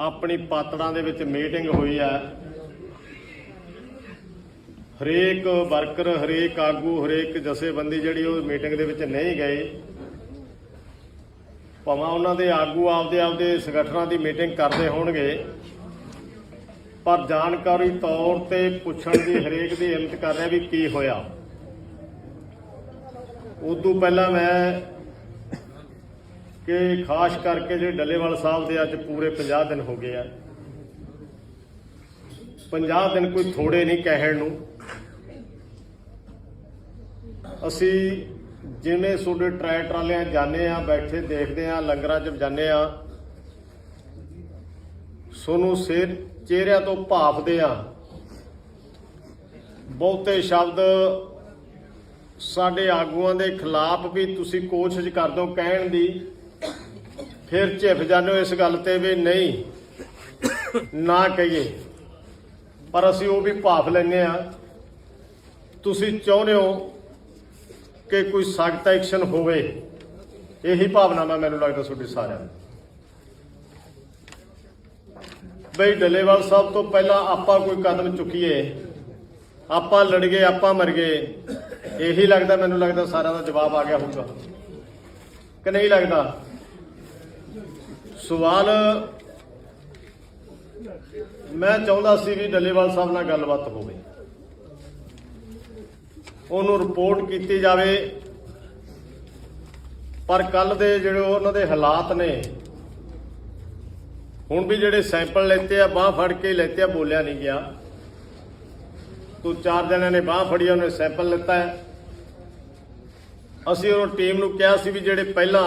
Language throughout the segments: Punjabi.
ਆਪਣੀ ਪਾਤੜਾਂ ਦੇ ਵਿੱਚ ਮੀਟਿੰਗ ਹੋਈ ਹੈ। ਹਰੇਕ ਵਰਕਰ, ਹਰੇਕ ਆਗੂ, ਹਰੇਕ ਜਥੇਬੰਦੀ ਜਿਹੜੀ ਉਹ ਮੀਟਿੰਗ ਦੇ ਵਿੱਚ ਨਹੀਂ ਗਏ ਭਾਵੇਂ ਉਹਨਾਂ ਦੇ ਆਗੂ ਆਪਦੇ ਆਪਦੇ ਸੰਗਠਨਾਂ ਦੀ ਮੀਟਿੰਗ ਕਰਦੇ ਹੋਣਗੇ, ਪਰ ਜਾਣਕਾਰੀ ਤੌਰ ਤੇ ਪੁੱਛਣ ਦੀ ਹਰੇਕ ਦੀ ਹਿੰਮਤ ਕਰ ਰਿਹਾ ਵੀ ਕੀ ਹੋਇਆ। ਉਦੋਂ ਪਹਿਲਾਂ ਮੈਂ ਕਿ ਖਾਸ ਕਰਕੇ ਜਿਹੜੇ ਡੱਲੇਵਾਲ ਸਾਹਿਬ ਦੇ ਅੱਜ ਪੂਰੇ 50 ਦਿਨ ਹੋ ਗਏ ਆ। 50 ਦਿਨ ਕੋਈ ਥੋੜੇ ਨਹੀਂ ਕਹਿਣ ਨੂੰ। ਅਸੀਂ ਜਿਵੇਂ ਤੁਹਾਡੇ ਟਰੈ ਟਰਾਲਿਆਂ 'ਚ ਜਾਂਦੇ ਆ, ਬੈਠੇ ਦੇਖਦੇ ਆ, ਲੰਗਰਾਂ 'ਚ ਜਾਂਦੇ ਆ ਸੋਨੂੰ ਸਿਰ ਚਿਹਰਿਆਂ ਤੋਂ ਭਾਫਦੇ ਆ। ਬਹੁਤੇ ਸ਼ਬਦ ਸਾਡੇ ਆਗੂਆਂ ਦੇ ਖਿਲਾਫ ਵੀ ਤੁਸੀਂ ਕੋਸ਼ਿਸ਼ ਕਰਦੇ ਹੋ ਕਹਿਣ ਦੀ। ਫਿਰ ਝਿਫ ਜਾਂਦੇ ਹੋ ਇਸ ਗੱਲ ਤੇ ਵੀ ਨਹੀਂ, ਨਾ ਕਹੀਏ। ਪਰ ਅਸੀਂ ਉਹ ਵੀ ਭਾਫ ਲੈਨੇ ਆ ਤੁਸੀਂ ਚਾਹੁੰਦੇ ਹੋ ਕਿ ਕੋਈ ਸਖਤ ਐਕਸ਼ਨ ਹੋਵੇ, ਇਹੀ ਭਾਵਨਾ ਨਾਲ ਮੈਨੂੰ ਲੱਗਦਾ ਤੁਹਾਡੀ ਸਾਰਿਆਂ ਦੀ ਬਈ ਡੱਲੇਵਾਲ ਸਾਹਿਬ ਤੋਂ ਪਹਿਲਾਂ ਆਪਾਂ ਕੋਈ ਕਦਮ ਚੁੱਕੀਏ, ਆਪਾਂ ਲੜ ਗਏ, ਆਪਾਂ ਮਰ ਗਏ, ਇਹੀ ਲੱਗਦਾ, ਮੈਨੂੰ ਲੱਗਦਾ ਸਾਰਿਆਂ ਦਾ ਜਵਾਬ ਆ ਗਿਆ ਹੋਊਗਾ। ਕਿ ਨਹੀਂ ਲੱਗਦਾ? ਸਵਾਲ ਮੈਂ ਚਾਹੁੰਦਾ ਸੀ ਵੀ ਡੱਲੇਵਾਲ ਸਾਹਿਬ ਨਾਲ ਗੱਲਬਾਤ ਹੋਵੇ। ਉਹਨੂੰ ਰਿਪੋਰਟ ਕੀਤੀ ਜਾਵੇ। ਪਰ ਕੱਲ ਦੇ ਜਿਹੜੇ ਉਹਨਾਂ ਦੇ ਹਾਲਾਤ ਨੇ, ਹੁਣ ਵੀ ਜਿਹੜੇ ਸੈਂਪਲ ਲੈਤੇ ਆ, ਬਾਹ ਫੜ ਕੇ ਲੈਤੇ ਆ, ਬੋਲਿਆ ਨਹੀਂ ਗਿਆ। ਤੂੰ ਚਾਰ ਜਣਿਆਂ ਨੇ ਬਾਹ ਫੜੀ ਉਹਨੇ ਸੈਂਪਲ ਲਿੱਤਾ ਹੈ। ਅਸੀਂ ਉਹ ਟੀਮ ਨੂੰ ਕਿਹਾ ਸੀ ਵੀ ਜਿਹੜੇ ਪਹਿਲਾਂ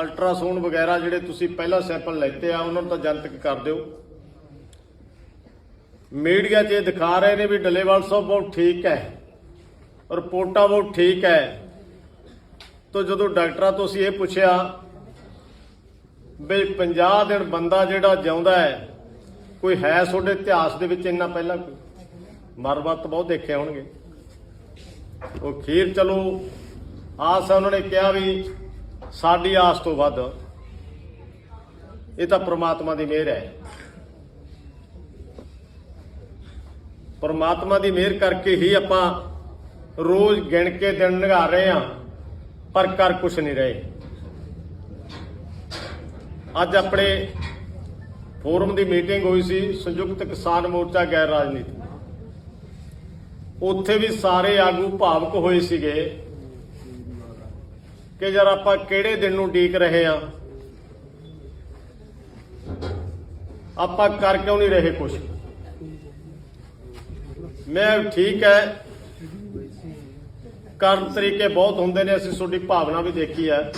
ਅਲਟਰਾਸਾਊਂਡ ਵਗੈਰਾ ਜਿਹੜੇ ਤੁਸੀਂ ਪਹਿਲਾਂ ਸੈਂਪਲ ਲੈਤੇ ਆ, ਉਹਨਾਂ ਨੂੰ ਤਾਂ ਜਨਤਕ ਕਰ ਦਿਓ। ਮੀਡੀਆ 'ਚ ਇਹ ਦਿਖਾ ਰਹੇ ਨੇ ਵੀ ਡੱਲੇਵਾਲ ਸਾਹਿਬ ਬਹੁਤ ਠੀਕ ਹੈ, ਰਿਪੋਰਟਾਂ ਬਹੁਤ ਠੀਕ ਹੈ। ਤਾਂ ਜਦੋਂ ਡਾਕਟਰਾਂ ਤੋਂ ਅਸੀਂ ਇਹ ਪੁੱਛਿਆ ਵੀ 50 ਦਿਨ ਬੰਦਾ ਜਿਹੜਾ ਜਿਉਂਦਾ ਹੈ, ਕੋਈ ਹੈ ਤੁਹਾਡੇ ਇਤਿਹਾਸ ਦੇ ਵਿੱਚ ਇੰਨਾ ਪਹਿਲਾਂ? ਕੋਈ ਮਰਮਤ ਬਹੁਤ ਦੇਖੇ ਹੋਣਗੇ। ਉਹ ਖੀਰ ਚਲੋ ਆਸ ਹੈ, ਉਹਨਾਂ ਨੇ ਕਿਹਾ ਵੀ ਸਾਡੀ ਆਸ ਤੋਂ ਵੱਧ ਇਹ ਤਾਂ ਪ੍ਰਮਾਤਮਾ ਦੀ ਮਿਹਰ ਹੈ। ਪ੍ਰਮਾਤਮਾ ਦੀ ਮਿਹਰ ਕਰਕੇ ਹੀ ਆਪਾਂ ਰੋਜ਼ ਗਿਣ ਕੇ ਦਿਨ ਨਿਘਾ ਰਹੇ ਹਾਂ, ਪਰ ਕਰ ਕੁਛ ਨਹੀਂ ਰਹੇ। ਅੱਜ ਆਪਣੇ ਫੋਰਮ ਦੀ ਮੀਟਿੰਗ ਹੋਈ ਸੀ, ਸੰਯੁਕਤ ਕਿਸਾਨ ਮੋਰਚਾ ਗੈਰ ਰਾਜਨੀਤੀ ਉੱਥੇ ਵੀ ਸਾਰੇ ਆਗੂ ਭਾਵਕ ਹੋਏ ਸੀਗੇ। ਕਿ ਯਾਰ ਆਪਾਂ ਕਿਹੜੇ ਦਿਨ ਨੂੰ ਡੀਕ ਰਹੇ ਆ? ਆਪਾਂ ਕਰ ਕਿਉਂ ਨਹੀਂ ਰਹੇ ਕੁਛ? ਮੈਂ ਠੀਕ ਹੈ ਕਰਨ ਤਰੀਕੇ ਬਹੁਤ ਹੁੰਦੇ ਨੇ, ਅਸੀਂ ਤੁਹਾਡੀ ਭਾਵਨਾ ਵੀ ਦੇਖੀ ਹੈ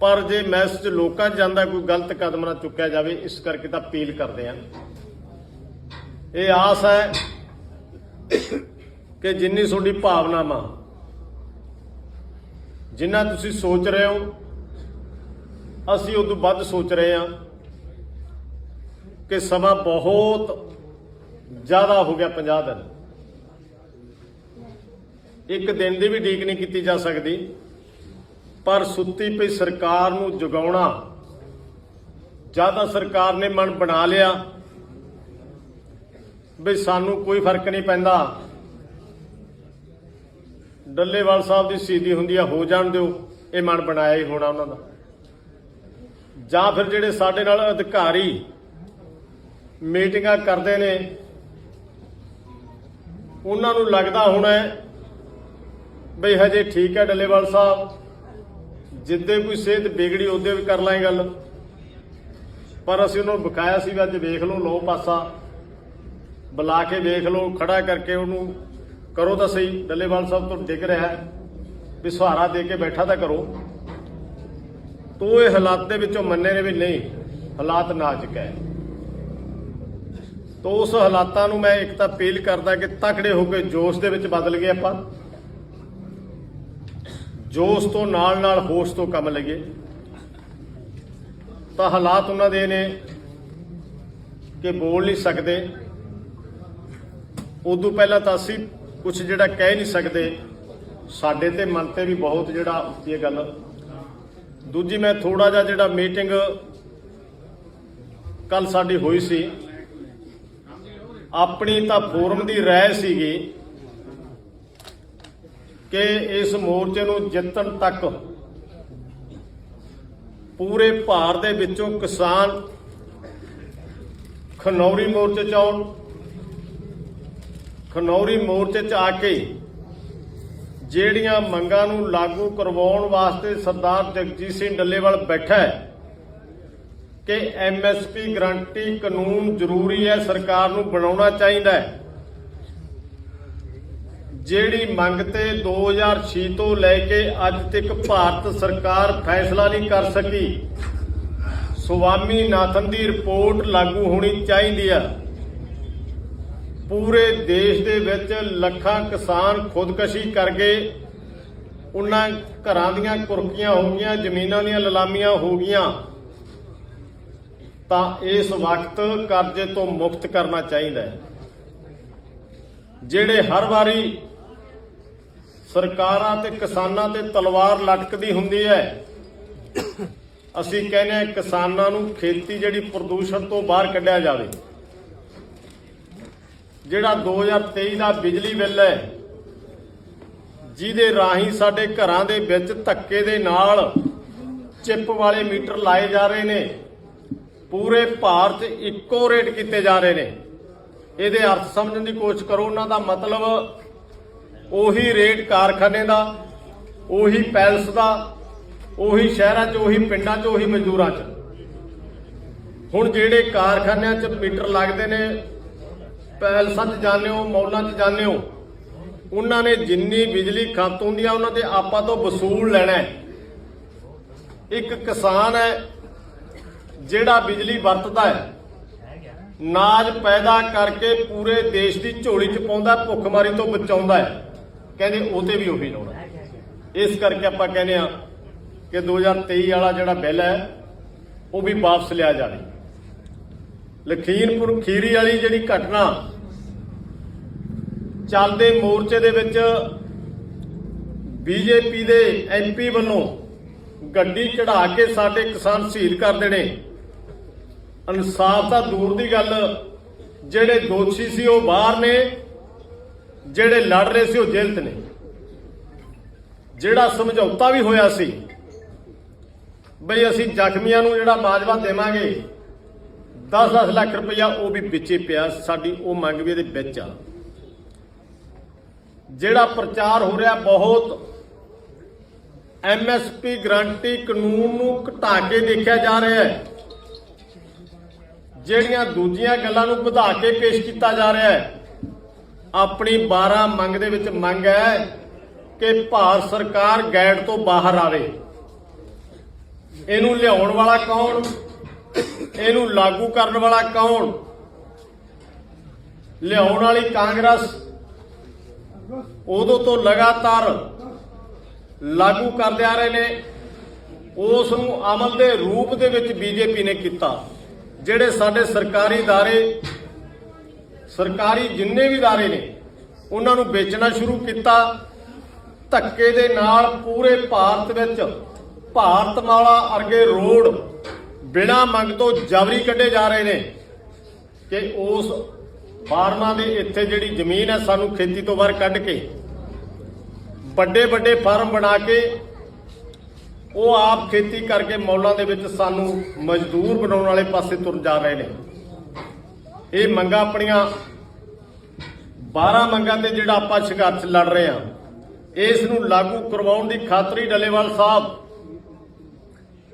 ਪਰ ਜੇ ਮੈਸੇਜ ਲੋਕਾਂ 'ਚ ਜਾਂਦਾ, ਕੋਈ ਗਲਤ ਕਦਮ ਨਾ ਚੁੱਕਿਆ ਜਾਵੇ, ਇਸ ਕਰਕੇ ਤਾਂ ਅਪੀਲ ਕਰਦੇ ਆ। ਇਹ ਆਸ ਹੈ ਕਿ ਜਿੰਨੀ ਤੁਹਾਡੀ ਭਾਵਨਾਵਾਂ ਜਿੰਨਾ ਤੁਸੀਂ ਸੋਚ ਰਹੇ ਹੋ, ਅਸੀਂ ਉਦੋਂ ਵੱਧ ਸੋਚ ਰਹੇ ਹਾਂ ਕਿ ਸਮਾਂ ਬਹੁਤ ਜ਼ਿਆਦਾ ਹੋ ਗਿਆ 50 ਦਿਨ। ਇੱਕ ਦਿਨ ਦੀ ਵੀ ਢੀਕ ਨਹੀਂ ਕੀਤੀ ਜਾ ਸਕਦੀ, ਪਰ ਸੁੱਤੀ ਪਈ ਸਰਕਾਰ ਨੂੰ ਜਗਾਉਣਾ, ਜ਼ਿਆਦਾ ਸਰਕਾਰ ਨੇ ਮਨ ਬਣਾ ਲਿਆ ਵੀ ਸਾਨੂੰ ਕੋਈ ਫ਼ਰਕ ਨਹੀਂ ਪੈਂਦਾ। ਡੱਲੇਵਾਲ ਸਾਹਿਬ ਦੀ ਸ਼ਹੀਦੀ ਹੁੰਦੀ ਆ, ਹੋ ਜਾਣ ਦਿਓ। ਇਹ ਮਨ ਬਣਾਇਆ ਹੀ ਹੋਣਾ ਉਹਨਾਂ ਦਾ। ਜਾਂ ਫਿਰ ਜਿਹੜੇ ਸਾਡੇ ਨਾਲ ਅਧਿਕਾਰੀ ਮੀਟਿੰਗਾਂ ਕਰਦੇ ਨੇ, ਉਹਨਾਂ ਨੂੰ ਲੱਗਦਾ ਹੋਣਾ ਬਈ ਹਜੇ ਠੀਕ ਹੈ ਡੱਲੇਵਾਲ ਸਾਹਿਬ। ਜਿੱਦੇ ਕੋਈ ਸਿਹਤ ਵਿਗੜੀ, ਉਹਦੇ ਵੀ ਕਰ ਲਾਂਗੇ ਗੱਲ। ਪਰ ਅਸੀਂ ਉਹਨਾਂ ਨੂੰ ਬਕਾਇਆ ਸੀ ਵੀ ਅੱਜ ਵੇਖ ਲਓ ਲੋ ਪਾਸਾ। ਬੁਲਾ ਕੇ ਵੇਖ ਲਓ, ਖੜਾ ਕਰਕੇ ਉਹਨੂੰ ਕਰੋ ਤਾਂ ਸਹੀ, ਡੱਲੇਵਾਲ ਸਾਹਿਬ ਤੋਂ ਡਿੱਗ ਰਿਹਾ ਹੈ। ਵੀ ਸਹਾਰਾ ਦੇ ਕੇ ਬੈਠਾ ਤਾਂ ਕਰੋ। ਤੋ ਇਹ ਹਾਲਾਤ ਦੇ ਵਿੱਚੋਂ ਮੰਨੇ ਨੇ ਵੀ ਨਹੀਂ, ਹਾਲਾਤ ਨਾਜ਼ੁਕ ਹੈ। ਤੋ ਉਸ ਹਾਲਾਤਾਂ ਨੂੰ ਮੈਂ ਇੱਕ ਤਾਂ ਅਪੀਲ ਕਰਦਾ ਕਿ ਤਕੜੇ ਹੋ ਕੇ ਜੋਸ਼ ਦੇ ਵਿੱਚ ਬਦਲ ਗਏ ਆਪਾਂ। ਜੋਸ਼ ਤੋਂ ਨਾਲ ਨਾਲ ਹੋਸ਼ ਤੋਂ ਕੰਮ ਲਈਏ। ਤਾਂ ਹਾਲਾਤ ਉਹਨਾਂ ਦੇ ਨੇ ਕਿ ਬੋਲ ਨਹੀਂ ਸਕਦੇ। ਉਦੋਂ ਪਹਿਲਾਂ ਤਾਂ ਅਸੀਂ ਕੁਝ ਜਿਹੜਾ ਕਹਿ ਨਹੀਂ ਸਕਦੇ, ਸਾਡੇ ਤੇ ਮਨ ਤੇ ਵੀ ਬਹੁਤ ਜਿਹੜਾ ਇਹ ਗੱਲ। ਦੂਜੀ ਮੈਂ ਥੋੜਾ ਜਿਹਾ ਜਿਹੜਾ ਮੀਟਿੰਗ ਕੱਲ ਸਾਡੀ ਹੋਈ ਸੀ, ਆਪਣੀ ਤਾਂ ਫੋਰਮ ਦੀ ਰਾਏ ਸੀਗੀ ਕਿ ਇਸ ਮੋਰਚੇ ਨੂੰ ਜਿੱਤਣ ਤੱਕ ਪੂਰੇ ਭਾਰਤ ਦੇ ਵਿੱਚੋਂ ਕਿਸਾਨ ਖਨੌਰੀ ਮੋਰਚੇ ਚ ਆਉਣ ਖਨੌਰੀ ਮੋਰਚੇ ਚ ਆ ਕੇ ਜਿਹੜੀਆਂ ਮੰਗਾਂ ਨੂੰ ਲਾਗੂ ਕਰਵਾਉਣ ਵਾਸਤੇ ਸਰਦਾਰ ਜਗਜੀਤ ਸਿੰਘ ਡੱਲੇਵਾਲ ਬੈਠਾ ਹੈ, ਕਿ ਐਮਐਸਪੀ ਗਰੰਟੀ ਕਾਨੂੰਨ ਜ਼ਰੂਰੀ ਹੈ, ਸਰਕਾਰ ਨੂੰ ਬਣਾਉਣਾ ਚਾਹੀਦਾ ਹੈ। ਜਿਹੜੀ ਮੰਗ ਤੇ 2006 ਤੋਂ ਲੈ ਕੇ ਅੱਜ ਤੱਕ ਭਾਰਤ ਸਰਕਾਰ ਫੈਸਲਾ ਨਹੀਂ ਕਰ ਸਕੀ ਸੁਵਾਮੀ ਨਾਥਨ ਦੀ ਰਿਪੋਰਟ ਲਾਗੂ ਹੋਣੀ ਚਾਹੀਦੀ ਹੈ ਪੂਰੇ ਦੇਸ਼ ਦੇ ਵਿੱਚ ਲੱਖਾਂ ਕਿਸਾਨ ਖੁਦਕਸ਼ੀ ਕਰਕੇ ਉਹਨਾਂ ਘਰਾਂ ਦੀਆਂ ਕੁਰਕੀਆਂ ਹੋ ਗਈਆਂ, ਜ਼ਮੀਨਾਂ ਦੀਆਂ ਲਲਾਮੀਆਂ ਹੋ ਗਈਆਂ। ਤਾਂ ਇਸ ਵਕਤ ਕਰਜ਼ੇ ਤੋਂ ਮੁਕਤ ਕਰਨਾ ਚਾਹੀਦਾ ਹੈ। ਜਿਹੜੇ ਹਰ ਵਾਰੀ ਸਰਕਾਰਾਂ ਤੇ ਕਿਸਾਨਾਂ ਤੇ ਤਲਵਾਰ ਲਟਕਦੀ ਹੁੰਦੀ ਹੈ, ਅਸੀਂ ਕਹਿੰਦੇ ਹਾਂ ਕਿਸਾਨਾਂ ਨੂੰ ਖੇਤੀ ਜਿਹੜੀ ਪ੍ਰਦੂਸ਼ਣ ਤੋਂ ਬਾਹਰ ਕੱਢਿਆ ਜਾਵੇ। ਜਿਹੜਾ 2023 ਦਾ ਬਿਜਲੀ ਬਿੱਲ ਹੈ, ਜਿਹਦੇ ਰਾਹੀਂ ਸਾਡੇ ਘਰਾਂ ਦੇ ਵਿੱਚ ਧੱਕੇ ਦੇ ਨਾਲ ਚਿੱਪ ਵਾਲੇ ਮੀਟਰ ਲਾਏ ਜਾ ਰਹੇ ਨੇ, ਪੂਰੇ ਭਾਰਤ 'ਚ ਇੱਕੋ ਰੇਟ ਕੀਤੇ ਜਾ ਰਹੇ ਨੇ। ਇਹਦੇ ਅਰਥ ਸਮਝਣ ਦੀ ਕੋਸ਼ਿਸ਼ ਕਰੋ, ਉਹਨਾਂ ਦਾ ਮਤਲਬ ਉਹੀ ਰੇਟ ਕਾਰਖਾਨੇ ਦਾ, ਉਹੀ ਪੈਲਸ ਦਾ, ਉਹੀ ਸ਼ਹਿਰਾਂ 'ਚ, ਉਹੀ ਪਿੰਡਾਂ 'ਚ, ਉਹੀ ਮਜ਼ਦੂਰਾਂ 'ਚ। ਹੁਣ ਜਿਹੜੇ ਕਾਰਖਾਨਿਆਂ 'ਚ ਮੀਟਰ ਲੱਗਦੇ ਨੇ ਪੈਲਸਾਂ 'ਚ ਜਾਂਦੇ ਹੋ, ਮੌਲਾਂ 'ਚ ਜਾਂਦੇ ਹੋ। ਉਹਨਾਂ ਨੇ ਜਿੰਨੀ ਬਿਜਲੀ ਖਪਤ ਹੁੰਦੀ ਆ, ਉਹਨਾਂ ਤੇ ਆਪਾਂ ਤੋਂ ਵਸੂਲ ਲੈਣਾ ਇੱਕ ਕਿਸਾਨ ਹੈ, ਜਿਹੜਾ ਬਿਜਲੀ ਵਰਤਦਾ ਹੈ। ਨਾਜ ਪੈਦਾ ਕਰਕੇ ਪੂਰੇ ਦੇਸ਼ ਦੀ ਝੋਲੀ 'ਚ ਪਾਉਂਦਾ, ਭੁੱਖਮਾਰੀ ਤੋਂ ਬਚਾਉਂਦਾ ਹੈ। ਕਹਿੰਦੇ ਉਹਤੇ ਵੀ ਉਹੀ ਲਾਉਣਾ ਇਸ ਕਰਕੇ ਆਪਾਂ ਕਹਿੰਦੇ ਆ ਕਿ 2023 ਵਾਲਾ ਜਿਹੜਾ ਬਿੱਲ ਹੈ, ਉਹ ਵੀ ਵਾਪਸ ਲਿਆ ਜਾਵੇ। ਲਖੀਮਪੁਰ ਖੀਰੀ ਵਾਲੀ ਜਿਹੜੀ ਘਟਨਾ ਚੱਲਦੇ ਮੋਰਚੇ ਦੇ ਵਿੱਚ ਬੀਜੇਪੀ ਦੇ ਐਮਪੀ ਵੱਲੋਂ ਗੱਡੀ ਚੜਾ ਕੇ ਸਾਡੇ ਕਿਸਾਨ ਸ਼ਹੀਦ ਕਰ ਦੇਣੇ। ਇਨਸਾਫ ਤਾਂ ਦੂਰ ਦੀ ਗੱਲ, ਜਿਹੜੇ ਦੋਸ਼ੀ ਸੀ ਉਹ ਬਾਹਰ ਨੇ, ਜਿਹੜੇ ਲੜ ਰਹੇ ਸੀ ਉਹ ਜੇਲ੍ਹ 'ਚ ਨੇ। ਜਿਹੜਾ ਸਮਝੌਤਾ ਵੀ ਹੋਇਆ ਸੀ, ਬਈ ਅਸੀਂ ਜ਼ਖਮੀਆਂ ਨੂੰ ਜਿਹੜਾ ਮਾਜਵਾ ਦੇਵਾਂਗੇ 10-10 ਲੱਖ ਰੁਪਇਆ ਉਹ ਵੀ ਵਿੱਚੇ ਪਿਆ, ਸਾਡੀ ਉਹ ਮੰਗ ਵੀ ਇਹਦੇ ਵਿੱਚ ਆ। ਜਿਹੜਾ ਪ੍ਰਚਾਰ ਹੋ ਰਿਹਾ ਬਹੁਤ ਐਮਐਸਪੀ ਗਰੰਟੀ ਕਾਨੂੰਨ ਨੂੰ ਘਟਾ ਕੇ ਦੇਖਿਆ ਜਾ ਰਿਹਾ ਹੈ। ਜਿਹੜੀਆਂ ਦੂਜੀਆਂ ਗੱਲਾਂ ਨੂੰ ਵਧਾ ਕੇ ਪੇਸ਼ ਕੀਤਾ ਜਾ ਰਿਹਾ ਹੈ, ਆਪਣੀ 12 ਮੰਗ ਦੇ ਵਿੱਚ ਮੰਗ ਹੈ ਕਿ ਭਾਰਤ ਸਰਕਾਰ ਗੈਡ ਤੋਂ ਬਾਹਰ ਆਵੇ। ਇਹਨੂੰ ਲਿਆਉਣ ਵਾਲਾ ਕੌਣ? ਇਹਨੂੰ ਲਾਗੂ ਕਰਨ ਵਾਲਾ ਕੌਣ ਲਿਆਉਣ ਵਾਲੀ ਕਾਂਗਰਸ ਉਦੋਂ ਤੋਂ ਲਗਾਤਾਰ ਲਾਗੂ ਕਰਦੇ ਆ ਰਹੇ ਨੇ ਉਸ ਨੂੰ ਅਮਲ ਦੇ ਰੂਪ ਦੇ ਵਿੱਚ ਬੀਜੇਪੀ ਨੇ ਕੀਤਾ ਜਿਹੜੇ ਸਾਡੇ ਸਰਕਾਰੀ ادارے ਸਰਕਾਰੀ ਜਿੰਨੇ ਵੀ ادارے ਨੇ ਉਹਨਾਂ ਨੂੰ ਵੇਚਣਾ ਸ਼ੁਰੂ ਕੀਤਾ ਧੱਕੇ ਦੇ ਨਾਲ ਪੂਰੇ ਭਾਰਤ ਵਿੱਚ ਭਾਰਤਮਾਲਾ ਅਰਗੇ ਰੋਡ ਬਿਨਾਂ ਮੰਗ ਤੋਂ ਜਬਰੀ ਕੱਢੇ ਜਾ ਰਹੇ ਨੇ ਕਿ ਉਸ ਫਾਰਮਾਂ ਦੇ ਇੱਥੇ ਜਿਹੜੀ ਜ਼ਮੀਨ ਹੈ ਸਾਨੂੰ ਖੇਤੀ ਤੋਂ ਬਾਹਰ ਕੱਢ ਕੇ ਵੱਡੇ ਵੱਡੇ ਫਾਰਮ ਬਣਾ ਕੇ ਉਹ ਆਪ ਖੇਤੀ ਕਰਕੇ ਮੌਲਾਂ ਦੇ ਵਿੱਚ ਸਾਨੂੰ ਮਜ਼ਦੂਰ ਬਣਾਉਣ ਵਾਲੇ ਪਾਸੇ ਤੁਰ ਜਾ ਰਹੇ ਨੇ। ਇਹ ਮੰਗਾਂ ਆਪਣੀਆਂ 12 ਮੰਗਾਂ ਤੇ ਜਿਹੜਾ ਆਪਾਂ ਸੰਘਰਸ਼ ਲੜ ਰਹੇ ਹਾਂ, ਇਸ ਨੂੰ ਲਾਗੂ ਕਰਵਾਉਣ ਦੀ ਖਾਤਰੀ ਡੱਲੇਵਾਲ ਸਾਹਿਬ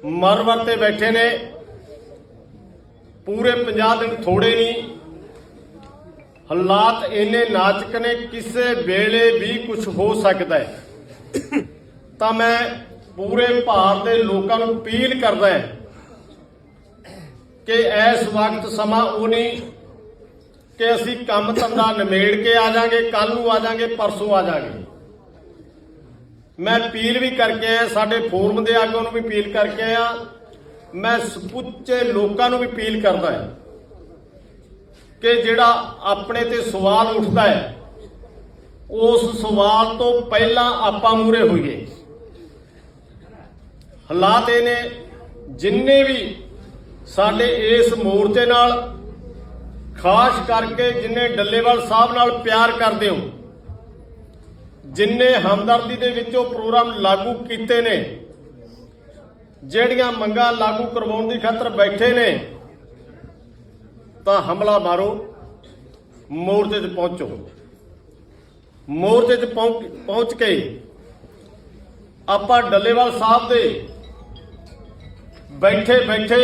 ਮਰਵਰ ਤੇ ਬੈਠੇ ਨੇ। ਪੂਰੇ 50 ਦਿਨ ਥੋੜੇ ਨਹੀਂ। ਹਾਲਾਤ ਇੰਨੇ ਨਾਜ਼ੁਕ ਨੇ, ਕਿਸੇ ਵੇਲੇ ਵੀ ਕੁਝ ਹੋ ਸਕਦਾ ਹੈ। ਤਾਂ ਮੈਂ ਪੂਰੇ ਭਾਰਤ ਦੇ ਲੋਕਾਂ ਨੂੰ ਅਪੀਲ ਕਰਦਾ ਹਾਂ ਕਿ ਇਸ ਵਕਤ ਸਮਾਂ ਉਹ ਨਹੀਂ ਕਿ ਅਸੀਂ ਕੰਮ ਧੰਦਾ ਨਿਮੇੜ ਕੇ ਆ ਜਾਾਂਗੇ ਕੱਲ ਨੂੰ ਆ ਜਾਾਂਗੇ ਪਰਸੋਂ ਆ ਜਾਾਂਗੇ ਮੈਂ ਅਪੀਲ ਵੀ ਕਰਕੇ ਆਇਆ, ਸਾਡੇ ਫੋਰਮ ਦੇ ਆਗੂ ਨੂੰ ਵੀ ਅਪੀਲ ਕਰਕੇ ਆਇਆ। ਮੈਂ ਸੁੱਚੇ ਲੋਕਾਂ ਨੂੰ ਵੀ ਅਪੀਲ ਕਰਦਾ ਹਾਂ ਕਿ ਜਿਹੜਾ ਆਪਣੇ ਤੇ ਸਵਾਲ ਉੱਠਦਾ ਹੈ, ਉਸ ਸਵਾਲ ਤੋਂ ਪਹਿਲਾਂ ਆਪਾਂ ਮੂਰੇ ਹੋਈਏ। ਹਾਲਾਤ ਇਹ ਨੇ, ਜਿੰਨੇ ਵੀ ਸਾਡੇ ਇਸ ਮੋਰਚੇ ਨਾਲ, ਖਾਸ ਕਰਕੇ ਜਿੰਨੇ ਡੱਲੇਵਾਲ ਸਾਹਿਬ ਨਾਲ ਪਿਆਰ ਕਰਦੇ ਹੋ ਜਿੰਨੇ ਹਮਦਰਦੀ ਦੇ ਵਿੱਚੋਂ ਪ੍ਰੋਗਰਾਮ ਲਾਗੂ ਕੀਤੇ ਨੇ, ਜਿਹੜੀਆਂ ਮੰਗਾਂ ਲਾਗੂ ਕਰਵਾਉਣ ਦੀ ਖਾਤਰ ਬੈਠੇ ਨੇ, ਤਾਂ ਹਮਲਾ ਮਾਰੋ, ਮੋਰਚੇ 'ਤੇ ਪਹੁੰਚੋ। ਮੋਰਚੇ 'ਤੇ ਪਹੁੰਚ ਪਹੁੰਚ ਕੇ ਆਪਾਂ ਡੱਲੇਵਾਲ ਸਾਹਿਬ ਦੇ ਬੈਠੇ ਬੈਠੇ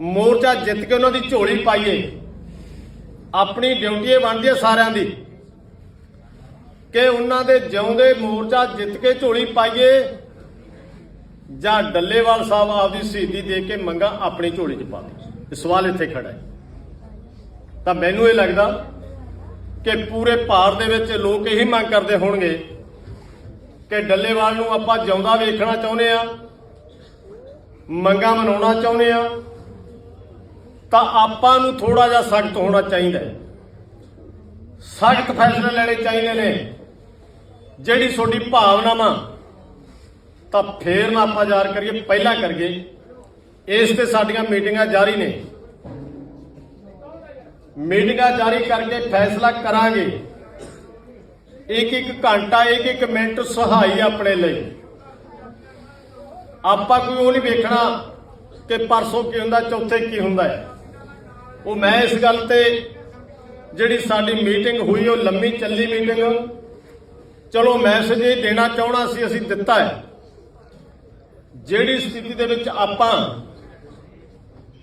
ਮੋਰਚਾ ਜਿੱਤ ਕੇ ਉਹਨਾਂ ਦੀ ਝੋਲੀ ਪਾਈਏ। ਆਪਣੀ ਡਿਊਟੀ ਬਣਦੀ ਹੈ ਸਾਰਿਆਂ ਦੀ। ਕਿ ਉਹਨਾਂ ਦੇ ਜਿਉਂਦੇ ਮੋਰਚਾ ਜਿੱਤ ਕੇ ਝੋਲੀ ਪਾਈਏ ਜਾਂ ਡੱਲੇਵਾਲ ਸਾਹਿਬ ਆਪਦੀ ਸ਼ਹੀਦੀ ਦੇ ਕੇ ਮੰਗਾ ਆਪਣੀ ਝੋਲੀ 'ਚ ਪਾ ਦੇ ਇਹ ਸਵਾਲ ਇੱਥੇ ਖੜਾ ਹੈ। ਤਾਂ ਮੈਨੂੰ ਇਹ ਲੱਗਦਾ ਕਿ ਪੂਰੇ ਭਾਰਤ ਦੇ ਵਿੱਚ ਲੋਕ ਇਹੀ ਮੰਗ ਕਰਦੇ ਹੋਣਗੇ ਕਿ ਡੱਲੇਵਾਲ ਨੂੰ ਆਪਾਂ ਜਿਉਂਦਾ ਵੇਖਣਾ ਚਾਹੁੰਦੇ ਆ ਮੰਗਾ ਮਨਾਉਣਾ ਚਾਹੁੰਦੇ ਆ ਤਾਂ ਆਪਾਂ ਨੂੰ ਥੋੜਾ ਜਿਹਾ ਸਖਤ ਹੋਣਾ ਚਾਹੀਦਾ ਹੈ। ਸਖਤ ਫੈਸਲੇ ਲੈਣੇ ਚਾਹੀਦੇ ਨੇ। ਜਿਹੜੀ ਤੁਹਾਡੀ ਭਾਵਨਾਵਾਂ ਤਾਂ ਫੇਰ ਨਾ ਆਪਾਂ ਜ਼ਾਹਰ ਕਰੀਏ, ਪਹਿਲਾਂ ਕਰੀਏ। ਇਸ ਤੇ ਸਾਡੀਆਂ ਮੀਟਿੰਗਾਂ ਜਾਰੀ ਨੇ। ਮੀਟਿੰਗਾਂ ਜਾਰੀ ਕਰਕੇ ਫੈਸਲਾ ਕਰਾਂਗੇ। ਇੱਕ ਇੱਕ ਘੰਟਾ ਇੱਕ ਇੱਕ ਮਿੰਟ ਸਹਾਈ ਆਪਣੇ ਲਈ। ਆਪਾਂ ਕੋਈ ਉਹ ਨਹੀਂ ਵੇਖਣਾ ਕਿ ਪਰਸੋਂ ਕੀ ਹੁੰਦਾ, ਚੌਥੇ ਕੀ ਹੁੰਦਾ ਉਹ ਮੈਂ ਇਸ ਗੱਲ ਤੇ ਜਿਹੜੀ ਸਾਡੀ ਮੀਟਿੰਗ ਹੋਈ, ਉਹ ਲੰਮੀ ਚੱਲੀ ਮੀਟਿੰਗ। ਚਲੋ, ਮੈਸੇਜ ਇਹ ਦੇਣਾ ਚਾਹਣਾ ਸੀ, ਅਸੀਂ ਦਿੱਤਾ ਹੈ। ਜਿਹੜੀ ਸਥਿਤੀ ਦੇ ਵਿੱਚ ਆਪਾਂ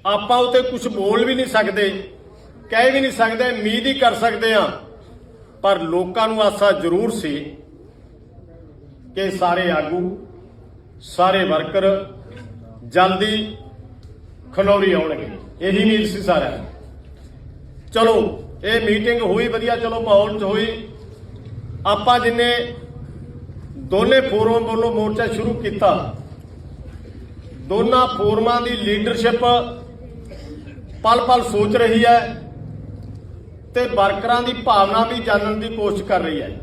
ਆਪਾਂ ਉਤੇ ਕੁਝ ਬੋਲ ਵੀ ਨਹੀਂ ਸਕਦੇ, ਕਹਿ ਵੀ ਨਹੀਂ ਸਕਦੇ, ਉਮੀਦ ਹੀ ਕਰ ਸਕਦੇ ਆ ਪਰ ਲੋਕਾਂ ਨੂੰ ਆਸਾ ਜ਼ਰੂਰ ਸੀ ਕਿ ਸਾਰੇ ਆਗੂ, ਸਾਰੇ ਵਰਕਰ ਜਲਦੀ ਖਨੌਰੀ ਆਉਣਗੇ। ਇਹੀ ਉਮੀਦ ਸੀ ਸਾਰਿਆਂ ਚਲੋ ਇਹ ਮੀਟਿੰਗ ਹੋਈ, ਵਧੀਆ ਚਲੋ ਮਾਹੌਲ 'ਚ ਹੋਈ। ਆਪਾਂ ਜਿੰਨੇ ਦੋਨੇ ਫੋਰਮ ਵੱਲੋਂ ਮੋਰਚਾ ਸ਼ੁਰੂ ਕੀਤਾ, ਦੋਨਾਂ ਫੋਰਮਾਂ ਦੀ ਲੀਡਰਸ਼ਿਪ ਪਲ-ਪਲ ਸੋਚ ਰਹੀ ਹੈ ਤੇ ਵਰਕਰਾਂ ਦੀ ਭਾਵਨਾ ਵੀ ਜਾਣਨ ਦੀ ਕੋਸ਼ਿਸ਼ ਕਰ ਰਹੀ ਹੈ।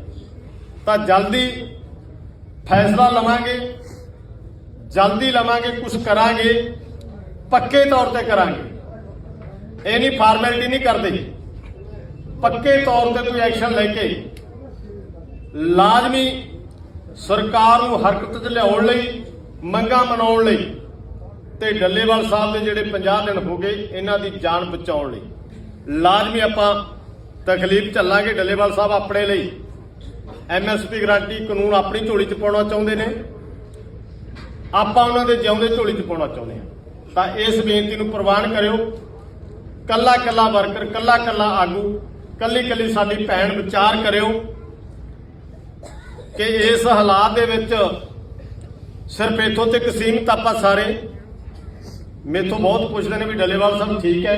ਤਾਂ ਜਲਦੀ ਫੈਸਲਾ ਲਵਾਂਗੇ, ਜਲਦੀ ਲਵਾਂਗੇ ਕੁਝ ਕਰਾਂਗੇ, ਪੱਕੇ ਤੌਰ ਤੇ ਕਰਾਂਗੇ। ਇਹ ਨਹੀਂ ਫਾਰਮੈਲਿਟੀ ਨਹੀਂ ਕਰਦੇ। ਪੱਕੇ ਤੌਰ ਤੇ ਕੋਈ ਐਕਸ਼ਨ ਲੈ ਕੇ ਲਾਜ਼ਮੀ ਸਰਕਾਰ ਨੂੰ ਹਰਕਤ 'ਚ ਲਿਆਉਣ ਲਈ, ਮੰਗਾਂ ਮਨਾਉਣ ਲਈ ਤੇ ਡੱਲੇਵਾਲ ਸਾਹਿਬ ਦੇ ਜਿਹੜੇ 50 ਦਿਨ ਹੋ ਗਏ, ਇਹਨਾਂ ਦੀ ਜਾਨ ਬਚਾਉਣ ਲਈ। ਲਾਜ਼ਮੀ ਆਪਾਂ ਤਕਲੀਫ ਝੱਲਾਂਗੇ ਡੱਲੇਵਾਲ ਸਾਹਿਬ ਆਪਣੇ ਲਈ। ਐਮਐਸਪੀ ਗਰੰਟੀ ਕਾਨੂੰਨ ਆਪਣੀ ਝੋਲੀ 'ਚ ਪਾਉਣਾ ਚਾਹੁੰਦੇ ਨੇ। ਆਪਾਂ ਉਹਨਾਂ ਦੇ ਜਿਉਂਦੇ ਝੋਲੀ 'ਚ ਪਾਉਣਾ ਚਾਹੁੰਦੇ ਹਾਂ। ਤਾਂ ਇਸ ਬੇਨਤੀ ਨੂੰ ਪ੍ਰਵਾਨ ਕਰਿਓ। ਕੱਲਾ ਕੱਲਾ ਵਰਕਰ ਕੱਲਾ ਕੱਲਾ ਆਗੂ ਕੱਲੀ ਕੱਲੀ ਸਾਡੀ ਭੈਣ ਵਿਚਾਰ ਕਰਿਓ ਕਿ ਇਸ ਹਾਲਾਤ ਦੇ ਵਿੱਚ ਸਿਰਫ ਇੱਥੋਂ ਤੱਕ ਸੀਮਿਤ ਆਪਾਂ ਸਾਰੇ ਮੇਥੋਂ ਬਹੁਤ ਪੁੱਛਦੇ ਨੇ ਵੀ ਡੱਲੇਵਾਲ ਸਾਹਿਬ ਠੀਕ ਹੈ।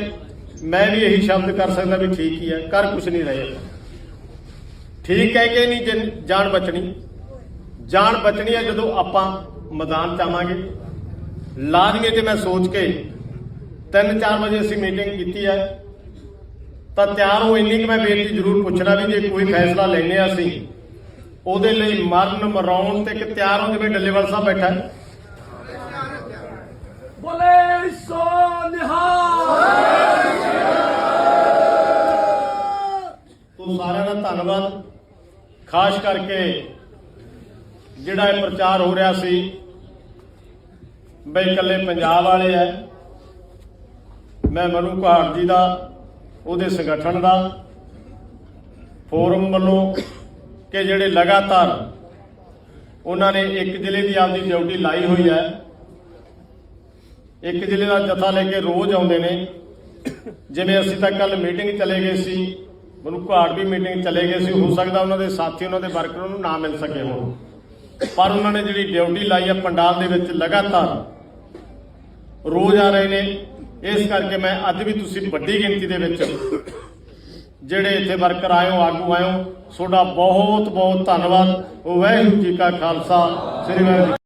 ਮੈਂ ਵੀ ਇਹੀ ਸ਼ਬਦ ਕਰ ਸਕਦਾ ਵੀ ਠੀਕ ਹੀ ਹੈ, ਕਰ ਕੁਛ ਨਹੀਂ ਰਹੇ। ਠੀਕ ਹੈ ਕਿ ਨਹੀਂ ਜਾਨ ਬਚਣੀ? ਜਾਨ ਬਚਣੀ ਹੈ ਜਦੋਂ ਆਪਾਂ ਮੈਦਾਨ ਚ ਆਵਾਂਗੇ। ਲਾਜ਼ਮੀ ਤੇ ਮੈਂ ਸੋਚ ਕੇ 3-4 ਵਜੇ ਅਸੀਂ ਮੀਟਿੰਗ ਕੀਤੀ ਹੈ। ਤਾਂ ਤਿਆਰ ਹੋ ਇੰਨੀ ਕਿ ਮੈਂ ਬੇਨਤੀ ਜ਼ਰੂਰ ਪੁੱਛਣਾ ਵੀ ਜੇ ਕੋਈ ਫੈਸਲਾ ਲੈਨੇ ਆ ਅਸੀਂ ਉਹਦੇ ਲਈ ਮਰਨ ਮਰਾਉਣ ਤੇ ਕਿ ਤਿਆਰ ਹੋ ਜਿਵੇਂ ਡੱਲੇਵਾਲ ਸਾਹਿਬ ਬੈਠਾ ਹੈ। ਬੋਲੇ ਸੋ ਨਿਹਾਲ। ਤੋਂ ਸਾਰਿਆਂ ਦਾ ਧੰਨਵਾਦ। ਖਾਸ ਕਰਕੇ ਜਿਹੜਾ ਇਹ ਪ੍ਰਚਾਰ ਹੋ ਰਿਹਾ ਸੀ ਬਈ ਇਕੱਲੇ ਪੰਜਾਬ ਵਾਲੇ ਐ ਮੈਂ ਮਨੂ ਘਾਟ ਜੀ ਦਾ ਉਹਦੇ ਸੰਗਠਨ ਦਾ ਫੋਰਮ ਵੱਲੋਂ ਕਿ ਜਿਹੜੇ ਲਗਾਤਾਰ ਉਹਨਾਂ ਨੇ ਇੱਕ ਜ਼ਿਲ੍ਹੇ ਦੀ ਆਪਦੀ ਡਿਊਟੀ ਲਾਈ ਹੋਈ ਹੈ, ਇੱਕ ਜ਼ਿਲ੍ਹੇ ਦਾ ਜਥਾ ਲੈ ਕੇ ਰੋਜ਼ ਆਉਂਦੇ ਨੇ। ਜਿਵੇਂ ਅਸੀਂ ਤਾਂ ਕੱਲ ਮੀਟਿੰਗ ਚਲੇ ਗਏ ਸੀ, ਮੈਨੂੰ ਘਾਟ ਵੀ ਮੀਟਿੰਗ ਚਲੇ ਗਏ ਸੀ, ਹੋ ਸਕਦਾ ਉਹਨਾਂ ਦੇ ਸਾਥੀ, ਉਹਨਾਂ ਦੇ ਵਰਕਰ ਨੂੰ ਨਾ ਮਿਲ ਸਕੇ ਹੋਣ। ਪਰ ਉਹਨਾਂ ਨੇ ਜਿਹੜੀ ਡਿਊਟੀ ਲਾਈ ਹੈ, ਪੰਡਾਲ ਦੇ ਵਿੱਚ ਲਗਾਤਾਰ ਰੋਜ਼ ਆ ਰਹੇ ਨੇ। ਇਸ ਕਰਕੇ ਮੈਂ ਅੱਜ ਵੀ ਤੁਸੀਂ ਵੱਡੀ ਗਿਣਤੀ ਦੇ ਵਿੱਚ ਜਿਹੜੇ ਇੱਥੇ ਵਰਕਰ ਆਇਓ, ਆਗੂ ਆਇਓ, ਤੁਹਾਡਾ ਬਹੁਤ ਬਹੁਤ ਧੰਨਵਾਦ। ਵਾਹਿਗੁਰੂ ਜੀ ਕਾ ਖਾਲਸਾ, ਸ੍ਰੀ ਵਾਹਿਗੁਰੂ ਜੀ